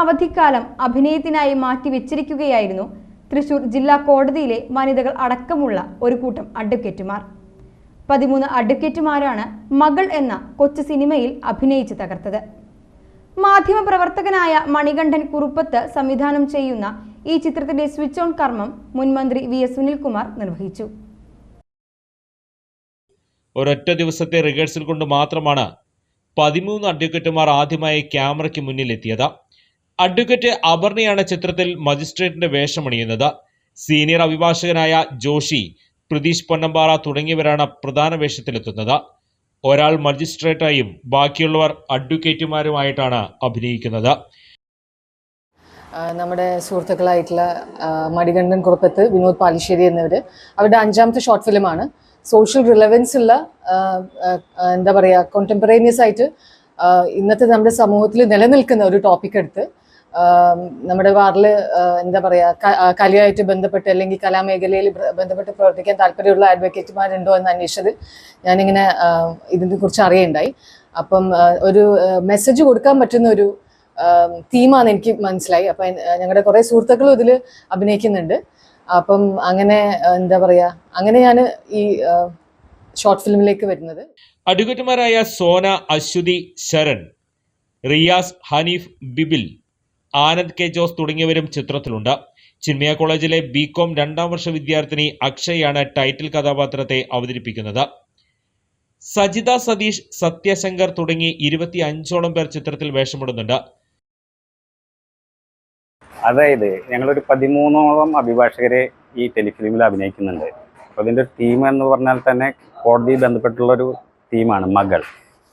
അവധിക്കാലം അഭിനയത്തിനായി മാറ്റിവെച്ചിരിക്കുകയായിരുന്നു തൃശൂർ ജില്ലാ കോടതിയിലെ വനിതകൾ അടക്കമുള്ള ഒരു കൂട്ടം അഡ്വക്കേറ്റുമാർ. പതിമൂന്ന് അഡ്വക്കേറ്റുമാരാണ് മകൾ എന്ന കൊച്ചു സിനിമയിൽ അഭിനയിച്ച് തകർത്തത്. മാധ്യമപ്രവർത്തകനായ മണികണ്ഠൻ കുറുപ്പത്ത് സംവിധാനം ചെയ്യുന്ന ഈ ചിത്രത്തിന്റെ സ്വിച്ച് ഓൺ കർമ്മം മുൻമന്ത്രി വി എസ് സുനിൽകുമാർ നിർവഹിച്ചു. ഒരൊറ്റ ദിവസത്തെ റിഹേഴ്സൽ കൊണ്ട് മാത്രമാണ് പതിമൂന്ന് അഡ്വക്കേറ്റുമാർ ആദ്യമായി ക്യാമറയ്ക്ക് മുന്നിലെത്തിയത്. അഡ്വക്കേറ്റ് അപർണയാണ് ചിത്രത്തിൽ മജിസ്ട്രേറ്റിന്റെ വേഷമണിയുന്നത്. സീനിയർ അഭിഭാഷകനായ ജോഷി പ്രതീഷ് പൊന്നമ്പാറ തുടങ്ങിയവരാണ് പ്രധാന വേഷത്തിലെത്തുന്നത്. ഒരാൾ മജിസ്ട്രേറ്റായും ബാക്കിയുള്ളവർ അഡ്വക്കേറ്റുമാരുമായിട്ടാണ് അഭിനയിക്കുന്നത്. നമ്മുടെ സുഹൃത്തുക്കളായിട്ടുള്ള മടികണ്ഠൻ കുറുപ്പത്ത് വിനോദ് പാലിശ്ശേരി എന്നിവർ അവരുടെ അഞ്ചാമത്തെ ഷോർട്ട് ഫിലിമാണ്. സോഷ്യൽ റിലവൻസ് ഉള്ള എന്താ പറയുക കോണ്ടംപറേനിയസ് ആയിട്ട് ഇന്നത്തെ നമ്മുടെ സമൂഹത്തിൽ നിലനിൽക്കുന്ന ഒരു ടോപ്പിക് എടുത്ത് നമ്മുടെ വാറിൽ എന്താ പറയുക കലയായിട്ട് ബന്ധപ്പെട്ട് അല്ലെങ്കിൽ കലാമേഖലയിൽ ബന്ധപ്പെട്ട് പ്രവർത്തിക്കാൻ താല്പര്യമുള്ള അഡ്വക്കേറ്റുമാരുണ്ടോ എന്ന് അന്വേഷിച്ചത് ഞാനിങ്ങനെ ഇതിനെ കുറിച്ച് അറിയുണ്ടായി. അപ്പം ഒരു മെസ്സേജ് കൊടുക്കാൻ പറ്റുന്ന ഒരു തീമാണ് എനിക്ക് മനസ്സിലായി. അപ്പം ഞങ്ങളുടെ കുറേ സുഹൃത്തുക്കളും ഇതിൽ അഭിനയിക്കുന്നുണ്ട്. അപ്പം അങ്ങനെ എന്താ പറയുക അങ്ങനെ ഞാൻ ഈ ഷോർട്ട് ഫിലിമിലേക്ക് വരുന്നത്. അഡ്വക്കേറ്റുമാരായ സോന അശ്വതി ശരൺ റിയാസ് ഹനീഫ് ബിബിൽ ആനന്ദ് കെ ജോസ് തുടങ്ങിയവരും ചിത്രത്തിലുണ്ട്. ചിന്മയ കോളേജിലെ ബികോം രണ്ടാം വർഷ വിദ്യാർത്ഥിനി അക്ഷയാണ് ടൈറ്റിൽ കഥാപാത്രത്തെ അവതരിപ്പിക്കുന്നത്. സജിത സതീഷ് സത്യശങ്കർ തുടങ്ങി ഇരുപത്തി അഞ്ചോളം പേർ ചിത്രത്തിൽ വേഷമിടുന്നുണ്ട്. അതായത് ഞങ്ങളൊരു പതിമൂന്നോളം അഭിഭാഷകരെ ഈ ടെലിഫിലിമിൽ അഭിനയിക്കുന്നുണ്ട്. അപ്പോൾ ഇതിന്റെ തീം എന്ന് പറഞ്ഞാൽ തന്നെ കോടതി ബന്ധപ്പെട്ടുള്ളൊരു തീമാണ് മകൾ.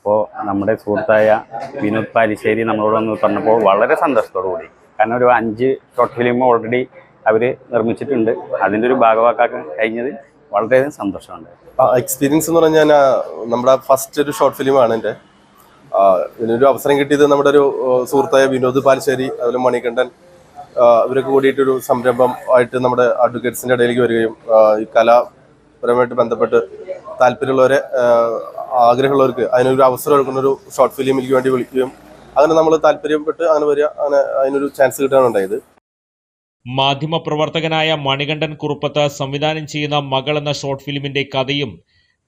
അപ്പോൾ നമ്മുടെ സുഹൃത്തായ വിനോദ് പാലിശ്ശേരി നമ്മളോടൊന്ന് പറഞ്ഞപ്പോൾ വളരെ സന്തോഷത്തോടു കൂടി കാരണം ഒരു അഞ്ച് ഷോർട്ട് ഫിലിം ഓൾറെഡി അവർ നിർമ്മിച്ചിട്ടുണ്ട്. അതിന്റെ ഒരു ഭാഗമാക്കാൻ കഴിഞ്ഞത് വളരെയധികം സന്തോഷമുണ്ട്. എക്സ്പീരിയൻസ് എന്ന് പറഞ്ഞാൽ നമ്മുടെ ഫസ്റ്റ് ഒരു ഷോർട്ട് ഫിലിമാണ് എന്റെ. ഇതിനൊരു അവസരം കിട്ടിയത് നമ്മുടെ ഒരു സുഹൃത്തായ വിനോദ് പാലിശ്ശേരി അതുപോലെ മണികണ്ഠൻ ഇവരൊക്കെ കൂടിയിട്ടൊരു സംരംഭം ആയിട്ട് നമ്മുടെ അഡ്വക്കേറ്റ്സിന്റെ ഇടയിലേക്ക് വരികയും ഈ കലാപരമായിട്ട് ബന്ധപ്പെട്ട് താല്പര്യമുള്ളവരെ ആഗ്രഹമുള്ളവർക്ക് അതിനൊരു അവസരം എടുക്കുന്ന ഒരു ഷോർട്ട് ഫിലിം എനിക്ക് വേണ്ടി വിളിക്കുകയും അങ്ങനെ നമ്മൾ താല്പര്യപ്പെട്ട് അങ്ങനെ വരിക അങ്ങനെ അതിനൊരു ചാൻസ് കിട്ടാണ് ഉണ്ടായത്. മാധ്യമപ്രവർത്തകനായ മണികണ്ഠൻ കുറുപ്പത്ത് സംവിധാനം ചെയ്യുന്ന മകൾ എന്ന ഷോർട്ട് ഫിലിമിന്റെ കഥയും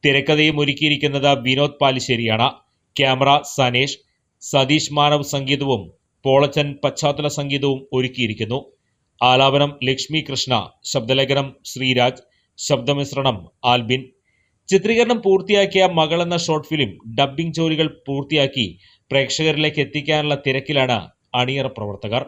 തിരക്കഥയും ഒരുക്കിയിരിക്കുന്നത് വിനോദ് പാലിശ്ശേരിയാണ്. ക്യാമറ സനേഷ് സതീഷ് മാനവ് സംഗീതവും പോളച്ചൻ പശ്ചാത്തല സംഗീതവും ഒരുക്കിയിരിക്കുന്നു. ആലാപനം ലക്ഷ്മി കൃഷ്ണ ശബ്ദലേഖനം ശ്രീരാജ് ശബ്ദമിശ്രണം ആൽബിൻ ചിത്രീകരണം പൂർത്തിയാക്കിയ മകൾ എന്ന ഷോർട്ട് ഫിലിം ഡബ്ബിംഗ് ജോലികൾ പൂർത്തിയാക്കി പ്രേക്ഷകരിലേക്ക് എത്തിക്കാനുള്ള തിരക്കിലാണ് അണിയറ പ്രവർത്തകർ.